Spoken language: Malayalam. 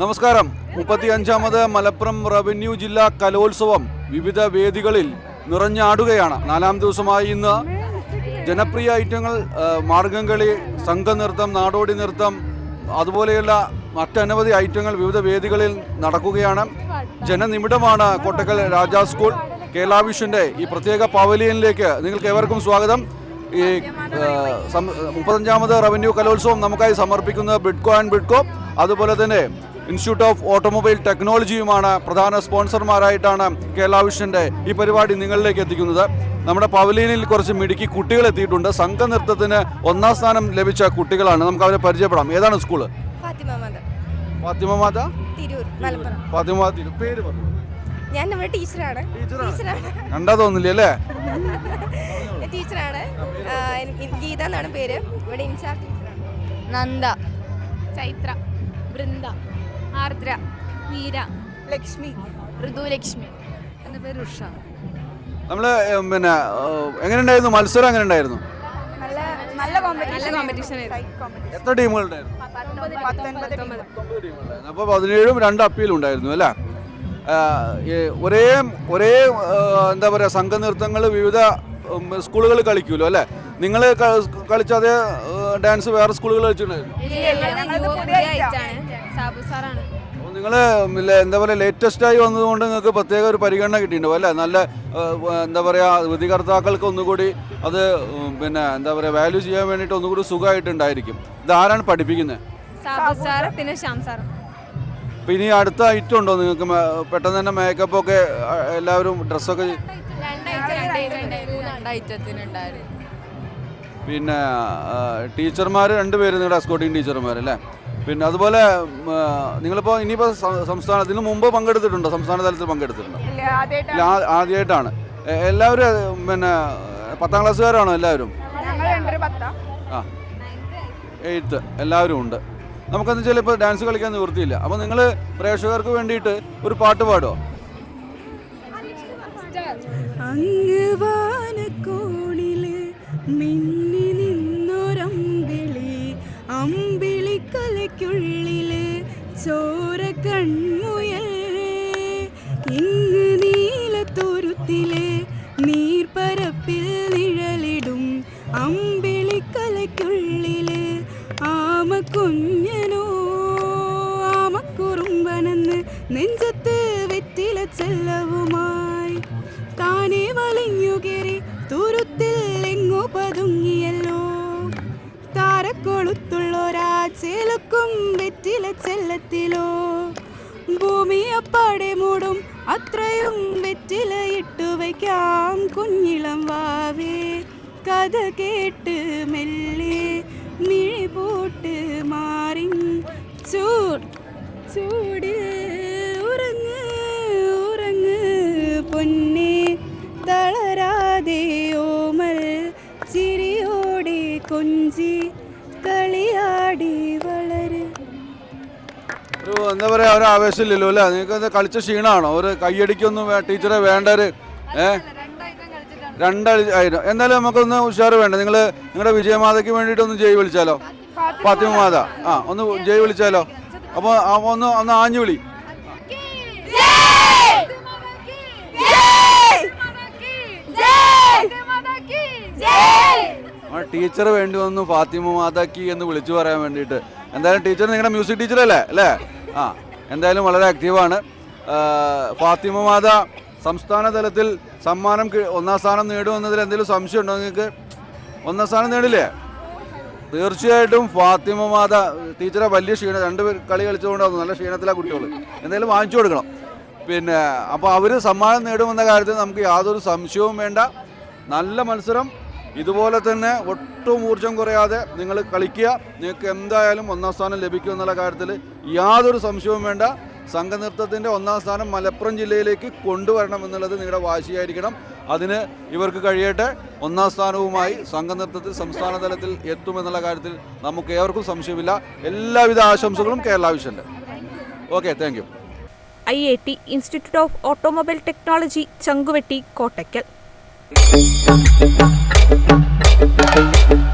നമസ്കാരം. മുപ്പത്തി അഞ്ചാമത് മലപ്പുറം റവന്യൂ ജില്ലാ കലോത്സവം വിവിധ വേദികളിൽ നിറഞ്ഞാടുകയാണ്. നാലാം ദിവസമായി ഇന്ന് ജനപ്രിയ ഐറ്റങ്ങൾ മാർഗം മാർഗംകളി സംഘനൃത്തം നാടോടി നൃത്തം അതുപോലെയുള്ള മറ്റനവധി ഐറ്റങ്ങൾ വിവിധ വേദികളിൽ നടക്കുകയാണ്. ജനനിമിടമാണ് കോട്ടക്കൽ രാജാ സ്കൂൾ കേരള വിഷന്റെ ഈ പ്രത്യേക പവലിയനിലേക്ക് നിങ്ങൾക്ക് ഏവർക്കും സ്വാഗതം. ഈ മുപ്പത്തഞ്ചാമത് റവന്യൂ കലോത്സവം നമുക്കായി സമർപ്പിക്കുന്നത് ബിഡ്കോ ആൻഡ് ബിഡ്കോ അതുപോലെ തന്നെ ഇൻസ്റ്റിറ്റ്യൂട്ട് ഓഫ് ഓട്ടോമൊബൈൽ ടെക്നോളജിയുമാണ് പ്രധാന സ്പോൺസർമാരായിട്ടാണ് കേരള വിഷന്റെ ഈ പരിപാടി നിങ്ങളിലേക്ക് എത്തിക്കുന്നത്. നമ്മുടെ പവലിയനിൽ കുറച്ച് മിടുക്കി കുട്ടികൾ എത്തിയിട്ടുണ്ട്. സംഘനൃത്തത്തിന് ഒന്നാം സ്ഥാനം ലഭിച്ച കുട്ടികളാണ്. നമുക്ക് അവരെ പരിചയപ്പെടാം. ഏതാണ് സ്കൂൾ? ഫാത്തിമ മാത. ഫാത്തിമ തിരു- പേര് പറഞ്ഞു ഞാൻ നമ്മുടെ ടീച്ചറാണ്. ടീച്ചറാണ്. കണ്ടാ തോന്നില്ലേ അല്ലേ? ടീച്ചറാണ്. ഗീത എന്നാണ് പേര്. ഇവിടെ ഇൻചാർജ് ടീച്ചറാണ്. നന്ദ. ചൈത്ര വൃന്ദ ആർദ്ര മീര ലക്ഷ്മി ഋതുലക്ഷ്മി എന്റെ പേര് ഉഷ. നമ്മൾ ഏം, പിന്നെ എങ്ങനെ ഉണ്ടായിരുന്നു മത്സരം എങ്ങനെ ഉണ്ടായിരുന്നു നല്ല നല്ല കോമ്പറ്റീഷൻ കോമ്പറ്റീഷൻ എത്ര ടീമുകളുണ്ടായിരുന്നു? അപ്പോൾ പതിനേഴും രണ്ട് അപ്പീലും ഉണ്ടായിരുന്നു അല്ലേ? ഒരേ ഒരേ എന്താ പറയുക സംഘനൃത്തങ്ങൾ വിവിധ സ്കൂളുകൾ കളിക്കുമല്ലോ അല്ലേ? നിങ്ങൾ കളിച്ച അതേ ഡാൻസ് വേറെ സ്കൂളുകൾ കളിച്ചിട്ടുണ്ടായിരുന്നു? നിങ്ങൾ എന്താ പറയുക ലേറ്റസ്റ്റ് ആയി വന്നതുകൊണ്ട് നിങ്ങൾക്ക് പ്രത്യേക ഒരു പരിഗണന കിട്ടിയിട്ടുണ്ടാവും അല്ലേ? നല്ല എന്താ പറയുക വിധികർത്താക്കൾക്ക് ഒന്നുകൂടി അത് പിന്നെ എന്താ പറയുക വാല്യൂ ചെയ്യാൻ വേണ്ടിയിട്ട് ഒന്നുകൂടി സുഖമായിട്ടുണ്ടായിരിക്കും. ഇത് ആരാണ് പഠിപ്പിക്കുന്നത്? സാബു പിന്നെ ശ്യാം അപ്പോൾ ഇനി അടുത്ത ഐറ്റം ഉണ്ടോ നിങ്ങൾക്ക്? പെട്ടെന്ന് തന്നെ മേക്കപ്പ് ഒക്കെ എല്ലാവരും ഡ്രസ്സൊക്കെ പിന്നെ ടീച്ചർമാർ രണ്ടുപേര് നിങ്ങളുടെ ടീച്ചർമാർ അല്ലേ? പിന്നെ അതുപോലെ നിങ്ങളിപ്പോ ഇനിയിപ്പോ നിങ്ങളിപ്പോൾ ഇനിയിപ്പോൾ സംസ്ഥാനത്തിന് മുമ്പ് പങ്കെടുത്തിട്ടുണ്ടോ? സംസ്ഥാന തലത്തിൽ പങ്കെടുത്തിട്ടുണ്ടോ? ഇല്ല ആദ്യമായിട്ടാണ് എല്ലാവരും പിന്നെ പത്താം ക്ലാസ്സുകാരാണോ എല്ലാവരും? ആ എയ്ത്ത്. എല്ലാവരും ഉണ്ട്. നമുക്കെന്ന് വെച്ചാൽ ഇപ്പോൾ ഡാൻസ് കളിക്കാൻ നിവൃത്തിയില്ല. അപ്പോൾ നിങ്ങൾ പ്രേക്ഷകർക്ക് വേണ്ടിയിട്ട് ഒരു പാട്ട് പാടുമോ മിന്നി നിന്നൊരമ്പിളി അമ്പിളിക്കലയ്ക്കുള്ളിൽ ചോര കൺമുയൽ നെഞ്ചത്ത് വെറ്റില ചെല്ലവുമായി. താനെ വലിഞ്ഞുകേറി തുരുത്തിൽ എങ്ങോ പതുങ്ങിയല്ലോ. താരക്കൊളുത്തുള്ളോരാ ചേലക്കും വെറ്റില ചെല്ലത്തിലോ. ഭൂമി അപ്പാടെ മൂടും അത്രയും വെറ്റില ഇട്ടു വയ്ക്കാം. കുഞ്ഞിളം വാവേ കഥ കേട്ട് മെല്ലെ മിഴി പോട്ട് മാറി ചൂട് ചൂടിൽ കൊഞ്ചി കളിയാടി വളരെ. ഒരു എന്താ പറയുക ഒരു ആവേശമില്ലല്ലോ അല്ലേ? നിങ്ങൾക്ക് എന്താ കളിച്ച ക്ഷീണമാണോ? ഒരു കയ്യടിക്കൊന്നും ടീച്ചറെ വേണ്ട ഒരു ഏ രണ്ടായിരം എന്തായാലും നമുക്കൊന്ന് ഉഷാറ് വേണ്ട. നിങ്ങൾ നിങ്ങളുടെ വിജയമാതയ്ക്ക് വേണ്ടിയിട്ട് ഒന്ന് ജയ് വിളിച്ചാലോ? ഫാത്തിമ മാത. ആ ഒന്ന് ജയ് വിളിച്ചാലോ? അപ്പോൾ ഒന്ന് ഒന്ന് ആഞ്ഞു വിളി. ടീച്ചർ വേണ്ടി വന്നു ഫാത്തിമ മാതാക്കി എന്ന് വിളിച്ചു പറയാൻ വേണ്ടിയിട്ട്. എന്തായാലും ടീച്ചർ നിങ്ങളുടെ മ്യൂസിക് ടീച്ചറല്ലേ അല്ലേ? ആ എന്തായാലും വളരെ ആക്റ്റീവാണ് ഫാത്തിമ മാത സംസ്ഥാന തലത്തിൽ സമ്മാനം ഒന്നാം സ്ഥാനം നേടുമെന്നതിൽ എന്തെങ്കിലും സംശയം ഉണ്ടോ നിങ്ങൾക്ക്? ഒന്നാം സ്ഥാനം നേടില്ലേ? തീർച്ചയായിട്ടും ഫാത്തിമ മാത ടീച്ചറെ വലിയ ക്ഷീണം രണ്ടുപേർ കളി കളിച്ചുകൊണ്ടാണ് നല്ല ക്ഷീണത്തിലാണ് കുട്ടികൾ എന്തായാലും വാങ്ങിച്ചു കൊടുക്കണം. പിന്നെ അപ്പോൾ അവർ സമ്മാനം നേടുമെന്ന കാര്യത്തിൽ നമുക്ക് യാതൊരു സംശയവും വേണ്ട. നല്ല മത്സരം. ഇതുപോലെ തന്നെ ഒട്ടും ഊർജം കുറയാതെ നിങ്ങൾ കളിക്കുക. നിങ്ങൾക്ക് എന്തായാലും ഒന്നാം സ്ഥാനം ലഭിക്കും എന്നുള്ള കാര്യത്തിൽ യാതൊരു സംശയവും വേണ്ട. സംഘനൃത്തത്തിന്റെ ഒന്നാം സ്ഥാനം മലപ്പുറം ജില്ലയിലേക്ക് കൊണ്ടുവരണം എന്നുള്ളത് നിങ്ങളുടെ വാശിയായിരിക്കണം. അതിന് ഇവർക്ക് കഴിയട്ടെ. ഒന്നാം സ്ഥാനവുമായി സംഘനൃത്തത്തിൽ സംസ്ഥാന തലത്തിൽ എത്തുമെന്നുള്ള കാര്യത്തിൽ നമുക്ക് ഏവർക്കും സംശയമില്ല. എല്ലാവിധ ആശംസകളും Kerala വിഷന്റെ okay thank you I I T institute of automobile technology Changuvetty Kottakkal. Música